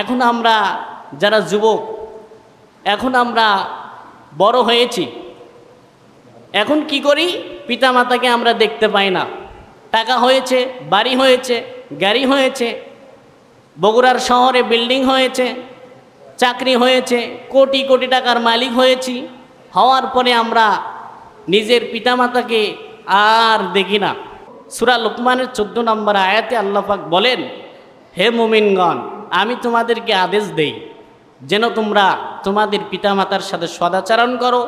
এখন আমরা যারা যুবক, এখন আমরা বড় হয়েছি, এখন কি করি? পিতামাতাকে আমরা দেখতে পাই না। টাকা হয়েছে, বাড়ি হয়েছে, গাড়ি হয়েছে, বগুড়ার শহরে বিল্ডিং হয়েছে, চাকরি হয়েছে, কোটি কোটি টাকার মালিক হয়েছি। হওয়ার পরে আমরা নিজের পিতামাতাকে আর দেখি না। সুরা লোকমানের চোদ্দ নম্বর আয়াতে আল্লাপাক বলেন, হে মুমিনগণ আমি তোমাদেরকে আদেশ দেই, যেন তোমরা তোমাদের পিতামাতার সাথে সদাচরণ করো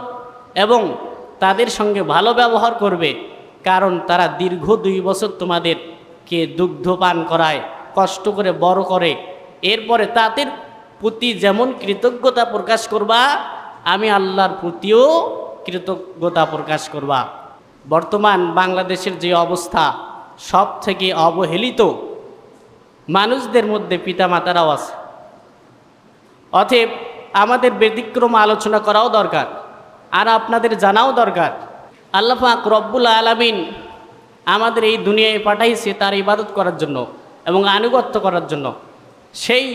এবং তাদের সঙ্গে ভালো ব্যবহার করবে, কারণ তারা দীর্ঘ দুই বছর তোমাদেরকে দুগ্ধ পান করায়, কষ্ট করে বড় করে। এরপরে তাদের প্রতি যেমন কৃতজ্ঞতা প্রকাশ করবা, আমি আল্লাহর প্রতিও কৃতজ্ঞতা প্রকাশ করবা। বর্তমান বাংলাদেশের যে অবস্থা সব থেকে অবহেলিত মানুষদের মধ্যে পিতামাতারাও আছে। অতএব আমাদের ব্যতিক্রম আলোচনা করাও দরকার, আর আপনাদের জানাও দরকার। আল্লাহ পাক রব্বুল আলামিন আমাদের এই দুনিয়ায় পাঠাইছে তার ইবাদত করার জন্য এবং আনুগত্য করার জন্য। সেই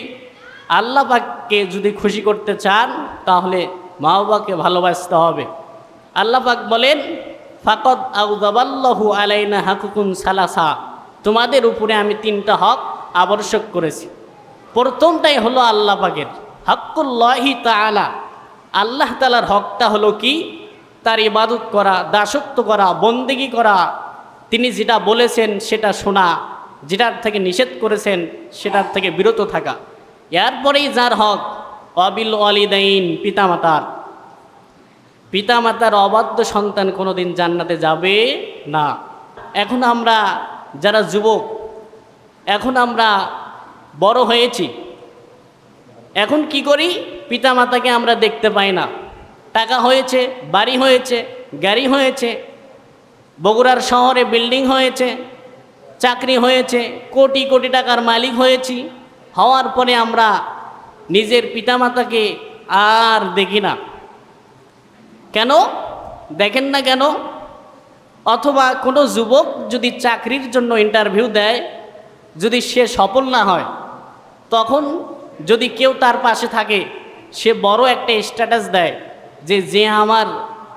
আল্লাহ পাককে যদি খুশি করতে চান, তাহলে মা বাবাকে ভালোবাসতে হবে। আল্লাহ পাক বলেন, ফাকদ আউদাবাল্লাহু আলাইনা হাকুকুন সালাসা। তোমাদের উপরে আমি তিনটা হক আবশ্যক করেছি। প্রথমটাই হলো আল্লাহ পাকের হকুল্লাহি তালা আল্লাহ তালার হকটা হলো কি? তার ইবাদত করা, দাসত্ব করা, বন্দেগি করা। তিনি যেটা বলেছেন সেটা শোনা, যেটার থেকে নিষেধ করেছেন সেটার থেকে বিরত থাকা। এরপরেই যার হক? অবিল অলিদাইন পিতামাতার। পিতামাতার অবাধ্য সন্তান কোনোদিন জান্নাতে যাবে না। এখন আমরা যারা যুবক এখন আমরা বড় হয়েছি। এখন কি করি? পিতামাতাকে আমরা দেখতে পাই না। টাকা হয়েছে, বাড়ি হয়েছে, গাড়ি হয়েছে, বগুড়ার শহরে বিল্ডিং হয়েছে, চাকরি হয়েছে, কোটি কোটি টাকার মালিক হয়েছি। হওয়ার পরে আমরা নিজের পিতামাতাকে আর দেখি না। কেন? দেখেন না কেন? অথবা কোনো যুবক যদি চাকরির জন্য ইন্টারভিউ দেয় যদি সে সফল না হয়, তখন যদি কেউ তার পাশে থাকে, সে বড় একটা স্ট্যাটাস দেয় যে যে আমার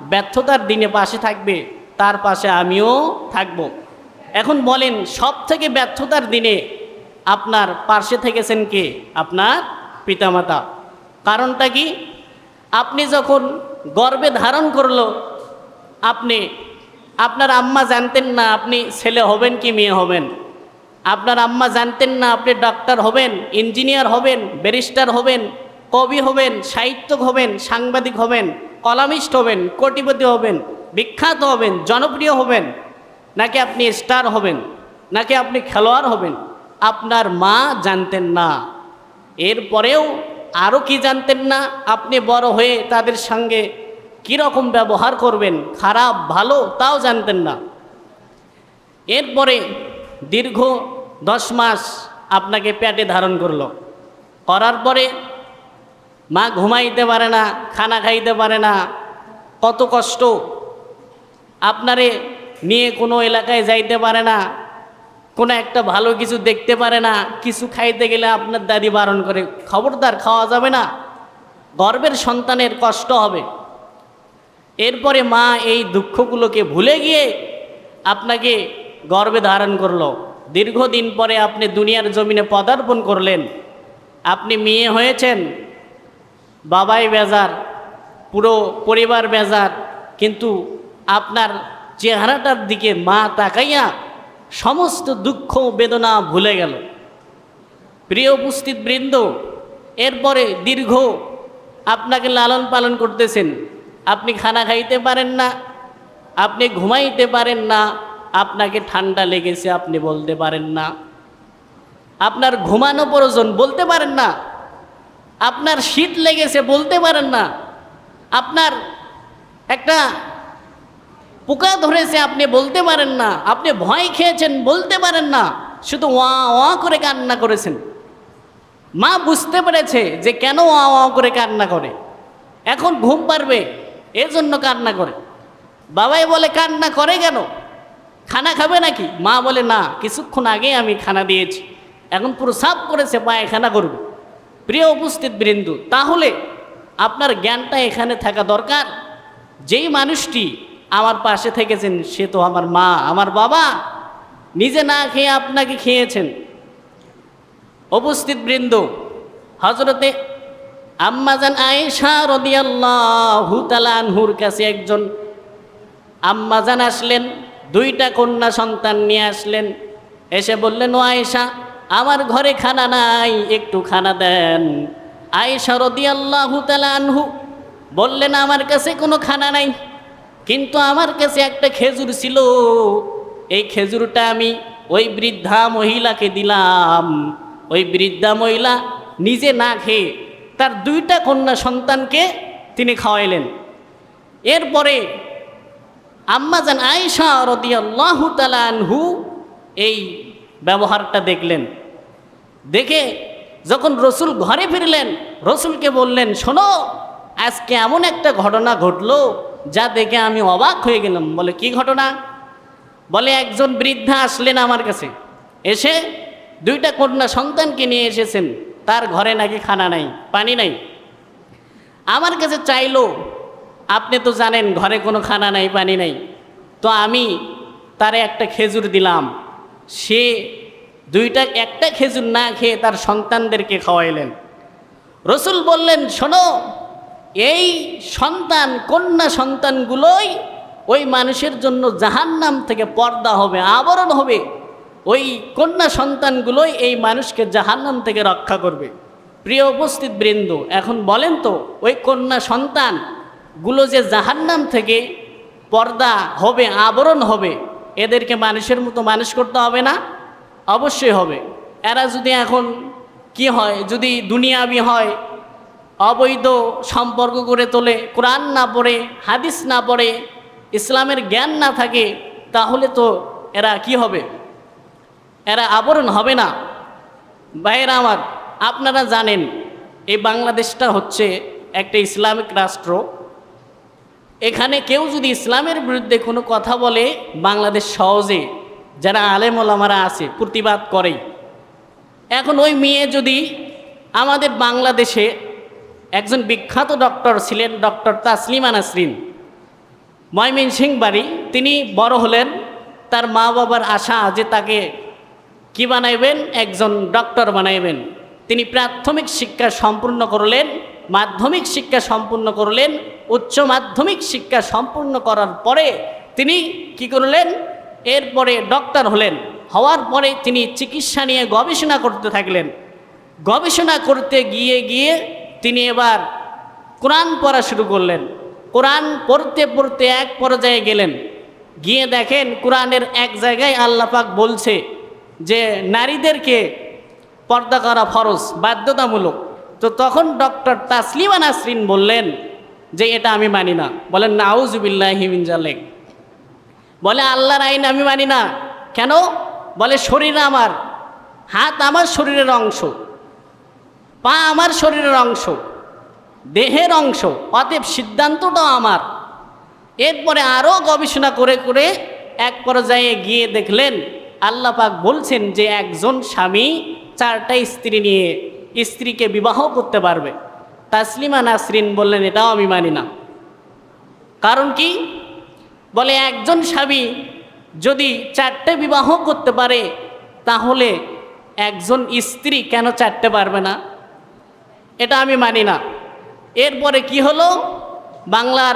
ব্যর্থতার দিনে পাশে থাকবে, তার পাশে আমিও থাকব। এখন বলেন সব থেকে ব্যর্থতার দিনে আপনার পাশে থেকেছেন কে? আপনার পিতামাতা। কারণটা কি? আপনি যখন গর্বে ধারণ করল, আপনি, আপনার আম্মা জানতেন না আপনি ছেলে হবেন কি মেয়ে হবেন। আপনার আম্মা জানতেন না আপনি ডাক্তার হবেন, ইঞ্জিনিয়ার হবেন, ব্যারিস্টার হবেন, কবি হবেন, সাহিত্যক হবেন, সাংবাদিক হবেন, কলামিস্ট হবেন, কোটিপতি হবেন, বিখ্যাত হবেন, জনপ্রিয় হবেন, নাকি আপনি স্টার হবেন, নাকি আপনি খেলোয়াড় হবেন, আপনার মা জানতেন না। এরপরেও আরও কি জানতেন না? আপনি বড় হয়ে তাদের সঙ্গে কীরকম ব্যবহার করবেন? খারাপ, ভালো, তাও জানতেন না। এরপরে দীর্ঘ দশ মাস আপনাকে পেটে ধারণ করল। করার পরে মা ঘুমাইতে পারে না, খানা খাইতে পারে না। কত কষ্ট। আপনারে নিয়ে কোনো এলাকায় যাইতে পারে না, কোনো একটা ভালো কিছু দেখতে পারে না, কিছু খাইতে গেলে আপনার দাদি বারণ করে। খবরদার খাওয়া যাবে না। গর্বের সন্তানের কষ্ট হবে। এরপরে মা এই দুঃখগুলোকে ভুলে গিয়ে আপনাকে গর্বে ধারণ করল। দীর্ঘদিন পরে আপনি দুনিয়ার জমিনে পদার্পণ করলেন। আপনি মেয়ে হয়েছেন, বাবাই বেজার, পুরো পরিবার বেজার, কিন্তু আপনার চেহারাটার দিকে মা তাকাইয়া সমস্ত দুঃখ বেদনা ভুলে গেল। প্রিয় উপস্থিত বৃন্দ, এরপরে দীর্ঘ আপনাকে লালন পালন করতেছেন। আপনি খানা খাইতে পারেন না, আপনি ঘুমাইতে পারেন না আপনাকে ঠান্ডা লেগেছে, আপনি বলতে পারেন না। আপনার ঘুমানো প্রয়োজন, বলতে পারেন না। আপনার শীত লেগেছে, বলতে পারেন না। আপনার একটা পোকা ধরেছে, আপনি বলতে পারেন না। আপনি ভয় খেয়েছেন, বলতে পারেন না। শুধু ওয়া ওয়া করে কান্না করেছেন। মা বুঝতে পেরেছে যে কেন ওয়া ওয়া করে কান্না করে। এখন ঘুম পারবে, এজন্য কান্না করে। বাবাই বলে, কান্না করে কেন? খানা খাবে নাকি? মা বলে, না, কিছুক্ষণ আগে আমি খানা দিয়েছি। এখন পুরো সাফ করেছে, পায়খানা করবে। প্রিয় উপস্থিত বৃন্দু, তাহলে আপনার জ্ঞানটা এখানে থাকা দরকার। যেই মানুষটি আমার পাশে থেকেছেন, সে তো আমার মা, আমার বাবা। নিজে না খেয়ে আপনাকে খেয়েছেন। উপস্থিত বৃন্দ হজরতে আম্মাজান আয়েশা রদিয়াল্লাহু তালানহুর কাছে একজন আম্মাজান আসলেন। দুইটা কন্যা সন্তান নিয়ে আসলেন। এসে বললেন, ও আয়েশা, আমার ঘরে খানা নাই, একটু খানা দেন। আয়েশা রদিয়াল্লাহু তালানহু বললেন, আমার কাছে কোনো খানা নাই, কিন্তু আমার কাছে একটা খেজুর ছিল। এই খেজুরটা আমি ওই বৃদ্ধা মহিলাকে দিলাম। ওই বৃদ্ধা মহিলা নিজে না খেয়ে তার দুইটা কন্যা সন্তানকে তিনি খাওয়াইলেন। এরপরে আম্মাজান আয়েশা রদিয়াল্লাহু তালানহু এই ব্যবহারটা দেখলেন। দেখে যখন রসুল ঘরে ফিরলেন, রসুলকে বললেন, শোনো, আজকে এমন একটা ঘটনা ঘটলো যা দেখে আমি অবাক হয়ে গেলাম। বলে, কি ঘটনা? বলে, একজন বৃদ্ধা আসলেন আমার কাছে। এসে দুইটা কন্যা সন্তানকে নিয়ে এসেছেন। তার ঘরে নাকি খানা নাই, পানি নাই। আমার কাছে চাইলো আপনি তো জানেন ঘরে কোনো খানা নাই, পানি নাই। তো আমি তারে একটা খেজুর দিলাম। সে দুইটা, একটা খেজুর না খেয়ে তার সন্তানদেরকে খাওয়াইলেন। রসুল বললেন, শোনো, এই সন্তান, কন্যা সন্তানগুলোই ওই মানুষের জন্য জাহান্নাম থেকে পর্দা হবে, আবরণ হবে। ওই কন্যা সন্তানগুলোই এই মানুষকে জাহান্নাম থেকে রক্ষা করবে। প্রিয় উপস্থিত বৃন্দ এখন বলেন তো, ওই কন্যা সন্তানগুলো যে জাহান্নাম থেকে পর্দা হবে, আবরণ হবে, এদেরকে মানুষের মতো মানুষ করতে হবে না? অবশ্যই হবে। এরা যদি এখন কি হয়, যদি দুনিয়াবি হয়, অবৈধ সম্পর্ক করে তোলে, কোরআন না পড়ে, হাদিস না পড়ে, ইসলামের জ্ঞান না থাকে, তাহলে তো এরা কি হবে? এরা আবরণ হবে না। ভাইয়েরা আমার, আপনারা জানেন, এই বাংলাদেশটা হচ্ছে একটা ইসলামিক রাষ্ট্র। এখানে কেউ যদি ইসলামের বিরুদ্ধে কোনো কথা বলে, বাংলাদেশ সহজে, যারা আলেম ওলামারা আছে, প্রতিবাদ করেই। এখন ওই মেয়ে যদি আমাদের বাংলাদেশে একজন বিখ্যাত ডক্টর ছিলেন, ডক্টর তাসলিমা নাসরিন ময়মনসিং বাড়ি তিনি বড় হলেন, তার মা বাবার আশা যে তাকে কি বানাইবেন? একজন ডক্টর বানাইবেন। তিনি প্রাথমিক শিক্ষা সম্পূর্ণ করলেন মাধ্যমিক শিক্ষা সম্পূর্ণ করলেন, উচ্চ মাধ্যমিক শিক্ষা সম্পূর্ণ করার পরে তিনি কি করলেন? এরপরে ডক্টর হলেন। হওয়ার পরে তিনি চিকিৎসা নিয়ে গবেষণা করতে থাকলেন। গবেষণা করতে গিয়ে গিয়ে তিনি এবার কোরআন পড়া শুরু করলেন। কোরআন পড়তে পড়তে এক পর্যায়ে গেলেন। গিয়ে দেখেন কোরআনের এক জায়গায় আল্লাপাক বলছে যে, নারীদেরকে পর্দা করা ফরজ, বাধ্যতামূলক। তো তখন ডক্টর তাসলিমা নাসরিন বললেন যে এটা আমি মানি না। বলেন নাউজুবিল্লাহ হিমিন জালেক। বলে, আল্লাহর আইন আমি মানি না। কেন? বলে, শরীর আমার, হাত আমার শরীরের অংশ, পা আমার শরীরের অংশ, দেহের অংশ, অতএব সিদ্ধান্তটাও আমার। এরপরে আরও গবেষণা করে করে এক পর্যায়ে গিয়ে দেখলেন, আল্লাহ পাক বলছেন যে একজন স্বামী চারটা স্ত্রী নিয়ে স্ত্রীকে বিবাহ করতে পারবে। তাসলিমা নাসরিন বললেন, এটাও আমি মানি না। কারণ কি? বলে, একজন স্বামী যদি চারটে বিবাহ করতে পারে, তাহলে একজন স্ত্রী কেন চারটে পারবে না? এটা আমি মানি না। এরপরে কি হলো? বাংলার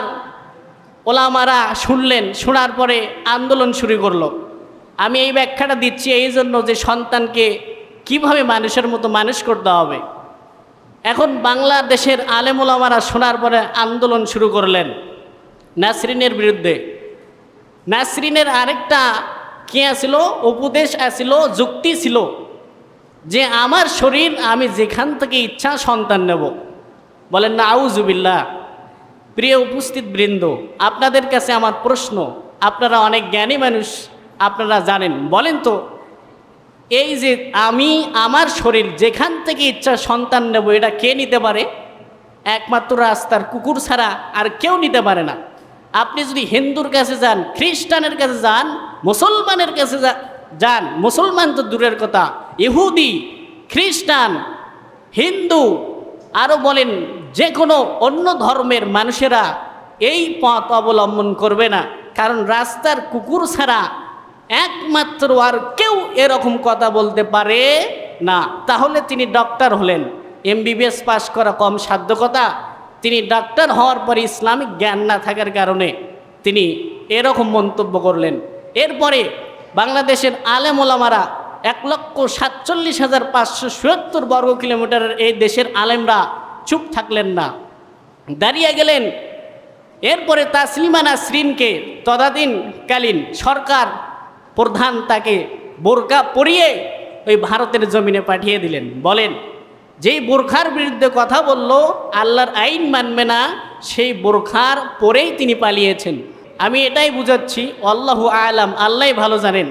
ওলামারা শুনলেন, শোনার পরে আন্দোলন শুরু করল। আমি এই ব্যাখ্যাটা দিচ্ছি এই জন্য যে সন্তানকে কীভাবে মানুষের মতো মানুষ করতে হবে? এখন বাংলাদেশের আলেমোলামারা শোনার পরে আন্দোলন শুরু করলেন নাসরিনের বিরুদ্ধে। নাসরিনের আরেকটা কি আসিল উপদেশ আসিল যুক্তি ছিল যে আমার শরীর, আমি যেখান থেকে ইচ্ছা সন্তান নেব। বলেন না আউজুবিল্লা প্রিয় উপস্থিত বৃন্দ, আপনাদের কাছে আমার প্রশ্ন, আপনারা অনেক জ্ঞানী মানুষ, আপনারা জানেন। বলেন তো এই যে আমি, আমার শরীর, যেখান থেকে ইচ্ছা সন্তান নেব, এটা কে নিতে পারে? একমাত্র রাস্তার কুকুর ছাড়া আর কেউ নিতে পারে না। আপনি যদি হিন্দুর কাছে যান, খ্রিস্টানের কাছে যান, মুসলমানের কাছে যান, মুসলমান তো দূরের কথা। ইহুদি, খ্রিস্টান, হিন্দু আরও বলেন যে কোনো অন্য ধর্মের মানুষেরা এই পথ অবলম্বন করবে না। কারণ রাস্তার কুকুর ছাড়া একমাত্র আর কেউ এরকম কথা বলতে পারে না। তাহলে তিনি ডক্টর হলেন। এমবিবিএস পাশ করা কম সাধ্য কথা তিনি ডাক্তার হওয়ার পরে ইসলামিক জ্ঞান না থাকার কারণে তিনি এরকম মন্তব্য করলেন। এরপরে বাংলাদেশের আলেম ওলামারা এক লক্ষ সাতচল্লিশ হাজার পাঁচশো সত্তর বর্গ কিলোমিটারের এই দেশের আলেমরা চুপ থাকলেন না। দাঁড়িয়ে গেলেন। এরপরে তাসলিমা নাসরিনকে তদাধীনকালীন সরকার প্রধান তাকে বোরকা পরিয়ে ওই ভারতের জমিনে পাঠিয়ে দিলেন। বলেন, যেই বোরখার বিরুদ্ধে কথা বলল, আল্লাহর আইন মানবে না, সেই বোরখার পরেই তিনি পালিয়েছেন। আমি এটাই বুঝাচ্ছি, আল্লাহু আলাম আল্লাহ ভালো জানেন।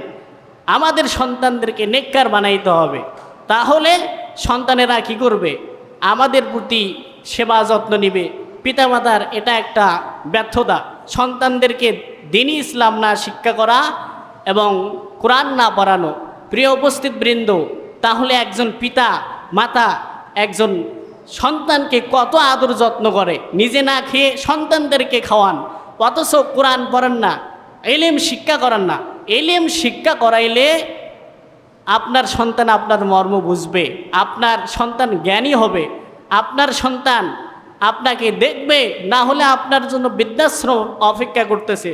আমাদের সন্তানদেরকে নেককার বানাইতে হবে। তাহলে সন্তানেরা কি করবে? আমাদের প্রতি সেবা যত্ন নিবে। পিতামাতার এটা একটা ব্যর্থতা। সন্তানদেরকে দিনই ইসলাম না, শিক্ষা করা এবং কোরআন না পড়ানো। প্রিয় উপস্থিত বৃন্দ তাহলে একজন পিতা, মাতা, একজন সন্তানকে কত আদর যত্ন করে? নিজে না খেয়ে সন্তানদেরকে খাওয়ান, অথচ কোরআন পড়েন না, এলেম শিক্ষা করান না। এলেম শিক্ষা করাইলে আপনার সন্তান আপনার মর্ম বুঝবে, আপনার সন্তান জ্ঞানী হবে, আপনার সন্তান আপনাকে দেখবে, না হলে আপনার জন্য বৃদ্ধাশ্রম অপেক্ষা করতেছে।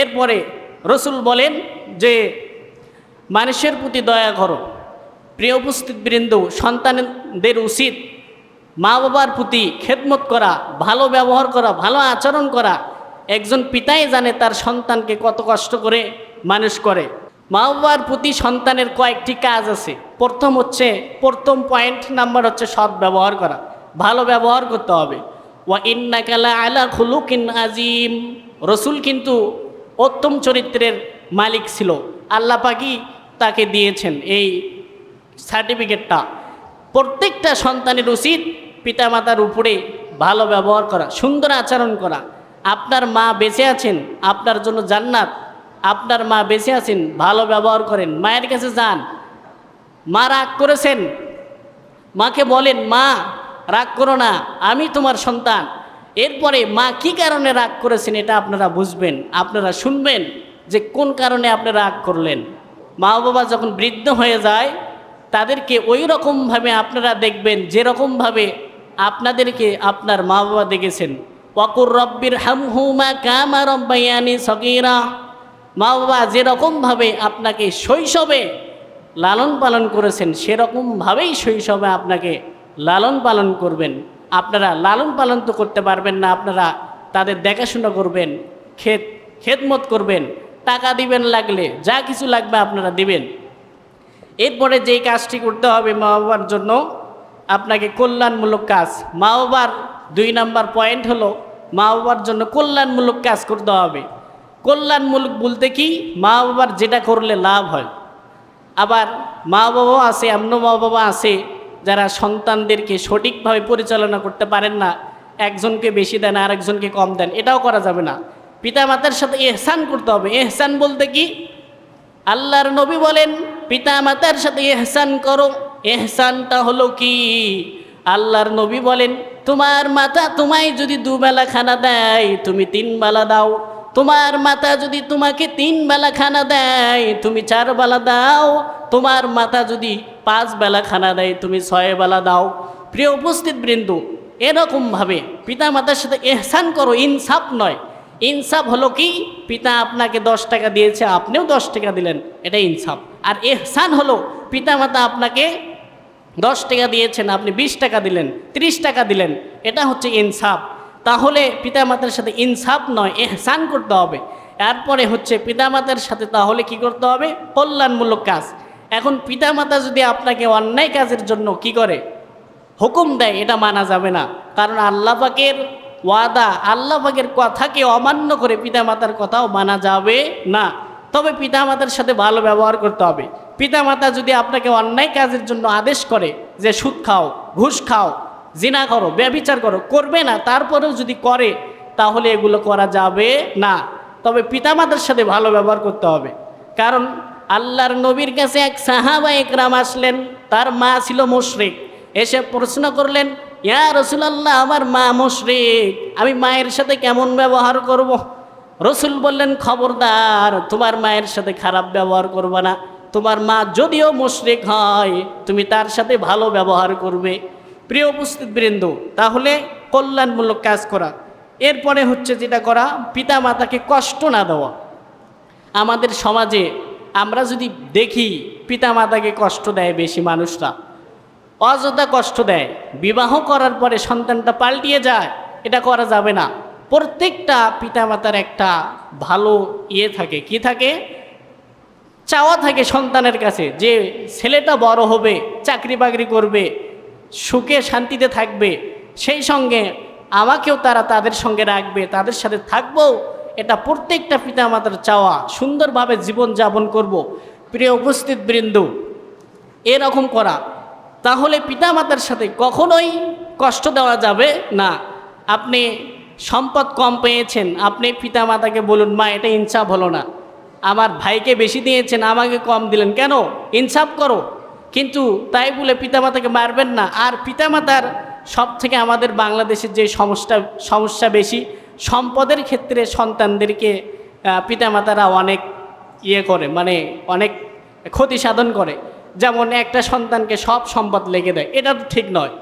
এরপরে রসুল বলেন যে, মানুষের প্রতি দয়া করো। প্রিয় উপস্থিত বৃন্দ সন্তানদের উচিত মা বাবার প্রতি খেদমত করা, ভালো ব্যবহার করা, ভালো আচরণ করা। একজন পিতাই জানে তার সন্তানকে কত কষ্ট করে মানুষ করে। মা বাবার প্রতি সন্তানের কয়েকটি কাজ আছে। প্রথম হচ্ছে, প্রথম পয়েন্ট নাম্বার হচ্ছে সৎ ব্যবহার করা। ভালো ব্যবহার করতে হবে। ওয়া ইন্নাকালা আলা খুলুকিন আজিম। রসুল কিন্তু উত্তম চরিত্রের মালিক ছিল। আল্লাহ পাকি তাকে দিয়েছেন এই সার্টিফিকেটটা। প্রত্যেকটা সন্তানের উচিত পিতামাতার উপরে ভালো ব্যবহার করা, সুন্দর আচরণ করা। আপনার মা বেঁচে আছেন, আপনার জন্য জান্নাত। আপনার মা বেঁচে আছেন, ভালো ব্যবহার করেন, মায়ের কাছে যান। মা রাগ করেছেন, মাকে বলেন, মা, রাগ করো না, আমি তোমার সন্তান। এরপরে মা কি কারণে রাগ করেছেন এটা আপনারা বুঝবেন, আপনারা শুনবেন যে কোন কারণে আপনি রাগ করলেন। মা বাবা যখন বৃদ্ধ হয়ে যায়, তাদেরকে ওই রকমভাবে আপনারা দেখবেন যেরকমভাবে আপনাদেরকে আপনার মা বাবা দেখেছেন। ওয়াকুর রব্বির হামহুমা কামা রব্বাইয়ানি সগিরা। মা বাবা যেরকমভাবে আপনাকে শৈশবে লালন পালন করেছেন, সেরকমভাবেই শৈশবে আপনাকে লালন পালন করবেন। আপনারা লালন পালন তো করতে পারবেন না, আপনারা তাদের দেখাশোনা করবেন ক্ষেত খেদমত করবেন, টাকা দিবেন লাগলে, যা কিছু লাগবে আপনারা দিবেন। এরপরে যেই কাজটি করতে হবে মা বাবার জন্য, আপনাকে কল্যাণমূলক কাজ। মা বাবার দুই নাম্বার পয়েন্ট হলো, মা বাবার জন্য কল্যাণমূলক কাজ করতে হবে। কল্যাণমূলক বলতে কি? মা বাবার যেটা করলে লাভ হয়। আবার মা বাবাও আছে এমন মা বাবা আছে যারা সন্তানদেরকে সঠিকভাবে পরিচালনা করতে পারেন না, একজনকে বেশি দেন আর একজনকে কম দেন, এটাও করা যাবে না। পিতা মাতার সাথে এহসান করতে হবে। এহসান বলতে কি? আল্লাহর নবী বলেন পিতা মাতার সাথে এহসান করো। এহসানটা হলো কি? আল্লাহর নবী বলেন, তোমার মাতা তোমায় যদি দুবেলা খানা দেয়, তুমি তিন বেলা দাও। তোমার মাতা যদি তোমাকে তিন বেলা খানা দেয়, তুমি চার বেলা দাও। তোমার মাতা যদি পাঁচ বেলা খানা দেয়, তুমি ছয় বেলা দাও। প্রিয় উপস্থিত বৃন্দু, এরকমভাবে পিতা মাতার সাথে এহসান করো, ইনসাফ নয়। ইনসাফ হলো কি? পিতা আপনাকে দশ টাকা দিয়েছে, আপনিও দশ টাকা দিলেন, এটা ইনসাফ। আর এহসান হলো পিতা মাতা আপনাকে দশ টাকা দিয়েছেন, আপনি বিশ টাকা দিলেন, ত্রিশ টাকা দিলেন, এটা হচ্ছে ইনসাফ। তাহলে পিতামাতার সাথে ইনসাফ নয়, এহসান করতে হবে। এরপরে হচ্ছে পিতামাতার সাথে তাহলে কি করতে হবে? কল্যাণমূলক কাজ। এখন পিতামাতা যদি আপনাকে অন্যায় কাজের জন্য কি করে? হুকুম দেয়, এটা মানা যাবে না। কারণ আল্লাহ পাকের ওয়াদা, আল্লাহ পাকের কথাকে অমান্য করে পিতামাতার কথাও মানা যাবে না। তবে পিতামাতার সাথে ভালো ব্যবহার করতে হবে। পিতামাতা যদি আপনাকে অন্যায় কাজের জন্য আদেশ করে যে সুদ খাও, ঘুষ খাও, জিনা করো ব্যবিচার করো, করবে না, তারপরেও যদি করে, তাহলে এগুলো করা যাবে না। তবে পিতামাতার সাথে ভালো ব্যবহার করতে হবে। কারণ আল্লাহর নবীর কাছে এক সাহাবা একরাম আসলেন, তার মা ছিল মুশরিক। এসে প্রশ্ন করলেন, ইয়া রসুলাল্লাহ, আমার মা মুশরিক, আমি মায়ের সাথে কেমন ব্যবহার করব। রসুল বললেন, খবরদার, তোমার মায়ের সাথে খারাপ ব্যবহার করবে না। তোমার মা যদিও মুশরিক হয়, তুমি তার সাথে ভালো ব্যবহার করবে। প্রিয় উপস্থিত বৃন্দ, তাহলে কল্যাণমূলক কাজ করা। এরপরে হচ্ছে যেটা করা পিতা মাতাকে কষ্ট না দেওয়া। আমাদের সমাজে আমরা যদি দেখি পিতা মাতাকে কষ্ট দেয় বেশি মানুষরা, অযথা কষ্ট দেয়, বিবাহ করার পরে সন্তানটা পাল্টিয়ে যায়, এটা করা যাবে না। প্রত্যেকটা পিতামাতার একটা ভালো ইয়ে থাকে। কি থাকে? চাওয়া থাকে সন্তানের কাছে যে ছেলেটা বড় হবে, চাকরি বাকরি করবে, সুখে শান্তিতে থাকবে, সেই সঙ্গে আমাকেও তারা তাদের সঙ্গে রাখবে, তাদের সাথে থাকব এটা প্রত্যেকটা পিতা মাতার চাওয়া, সুন্দরভাবে জীবন যাপন করব। প্রিয় উপস্থিত বৃন্দ, এরকম করা, তাহলে পিতামাতার সাথে কখনোই কষ্ট দেওয়া যাবে না। আপনি সম্পদ কম পেয়েছেন, আপনি পিতামাতাকে বলুন, মা, এটা ইনসাফ হলো না। আমার ভাইকে বেশি দিয়েছেন, আমাকে কম দিলেন। কেন? ইনসাফ করো। কিন্তু তাই বলে পিতামাতাকে মারবেন না। আর পিতামাতার সব থেকে আমাদের বাংলাদেশের যে সমস্যা সমস্যা বেশি সম্পদের ক্ষেত্রে সন্তানদেরকে পিতামাতারা অনেক ইয়ে করে মানে অনেক ক্ষতি সাধন করে। যেমন একটা সন্তানকে সব সম্পদ লেগে দেয়, এটা তো ঠিক নয়।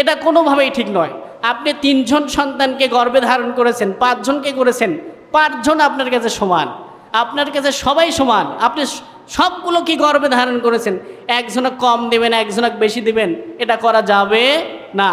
এটা কোনোভাবেই ঠিক নয়। আপনি তিনজন সন্তানকে গর্বে ধারণ করেছেন, পাঁচজনকে করেছেন, পাঁচজন আপনার কাছে সমান। আপনার কাছে সবাই সমান। আপনি সবগুলো কি গর্ভে ধারণ করেছেন? একজনক কম দেবেন, একজনক বেশি দেবেন, এটা করা যাবে না।